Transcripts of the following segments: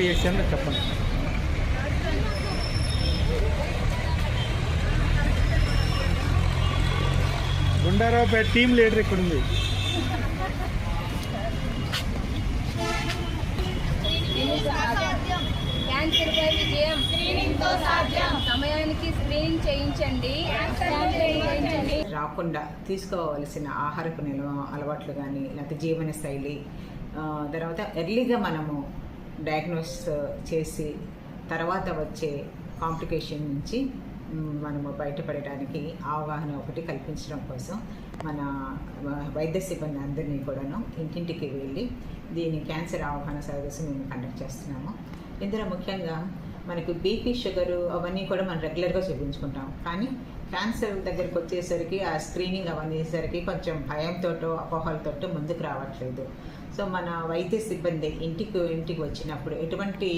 TSC అని చెప్పండి. గుండారావుపేట team leader ఇక్కడ ఉంది. క్యాన్సర్ పై విజయం సాధ్యం సమయానికి స్క్రీనింగ్ చేయించండి చేయించండి రాకుండా తీసుకోవాల్సిన ఆహారపు నిల్వ అలవాట్లు కానీ లేకపోతే జీవన శైలి తర్వాత ఎర్లీగా మనము డయాగ్నోస్ uh, చేసి తర్వాత వచ్చే కాంప్లికేషన్ నుంచి మనము బయటపడడానికి అవగాహన ఒకటి కల్పించడం కోసం మన వైద్య సిబ్బంది అందరినీ కూడాను ఇంటింటికి వెళ్ళి దీని క్యాన్సర్ అవగాహన సర్వీస్ మేము కండక్ట్ చేస్తున్నాము. ఇందులో ముఖ్యంగా మనకు బీపీ షుగరు అవన్నీ కూడా మనం రెగ్యులర్గా చూపించుకుంటాం. కానీ క్యాన్సర్ దగ్గరికి వచ్చేసరికి ఆ స్క్రీనింగ్ అవన్నీ సరికి కొంచెం భయంతోటో అపోహలతోటో ముందుకు రావట్లేదు. సో మన వైద్య సిబ్బంది ఇంటికి ఇంటికి వచ్చినప్పుడు ఎటువంటి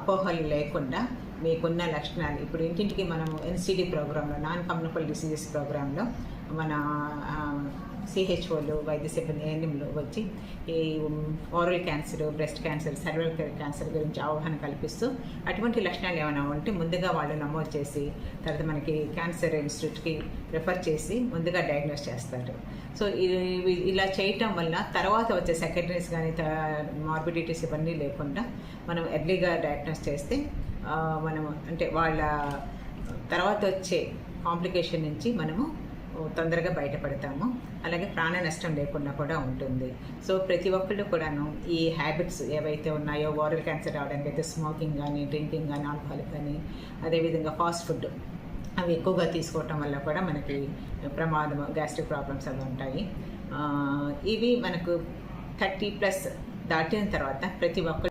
అపోహలు లేకుండా మీకున్న లక్షణాలు ఇప్పుడు ఇంటింటికి మనము ఎన్సీడీ ప్రోగ్రాంలో నాన్ కమ్యూనికల్ డిసీజెస్ ప్రోగ్రాంలో మన సిహెచ్ఓలు వైద్య సిబ్బంది ఏఎన్ఎంలు వచ్చి ఈ oral cancer breast cancer cervical cancer గురించి అవగాహన కల్పిస్తూ అటువంటి లక్షణాలు ఏమైనా ఉంటే ముందుగా వాళ్ళు నమోదు చేసి తర్వాత మనకి క్యాన్సర్ ఇన్స్టిట్యూట్కి రిఫర్ చేసి ముందుగా డయాగ్నోస్ చేస్తారు. సో ఇవి ఇలా చేయటం వల్ల తర్వాత వచ్చే సెకండరీస్ కానీ మార్బిడిటీస్ ఇవన్నీ లేకుండా మనం ఎర్లీగా డయాగ్నోస్ చేస్తే మనము అంటే వాళ్ళ తర్వాత వచ్చే కాంప్లికేషన్ నుంచి మనము తొందరగా బయటపడతాము. అలాగే ప్రాణ నష్టం లేకుండా కూడా ఉంటుంది. సో ప్రతి ఒక్కళ్ళు కూడాను ఈ హ్యాబిట్స్ ఏవైతే ఉన్నాయో ఓరల్ క్యాన్సర్ రావడానికి అయితే స్మోకింగ్ కానీ డ్రింకింగ్ కానీ ఆల్కహాల్ కానీ అదేవిధంగా ఫాస్ట్ ఫుడ్ అవి ఎక్కువగా తీసుకోవటం వల్ల కూడా మనకి ప్రమాదం గ్యాస్ట్రిక్ ప్రాబ్లమ్స్ అవి ఉంటాయి. ఇవి మనకు థర్టీ ప్లస్ దాటిన తర్వాత ప్రతి ఒక్కరు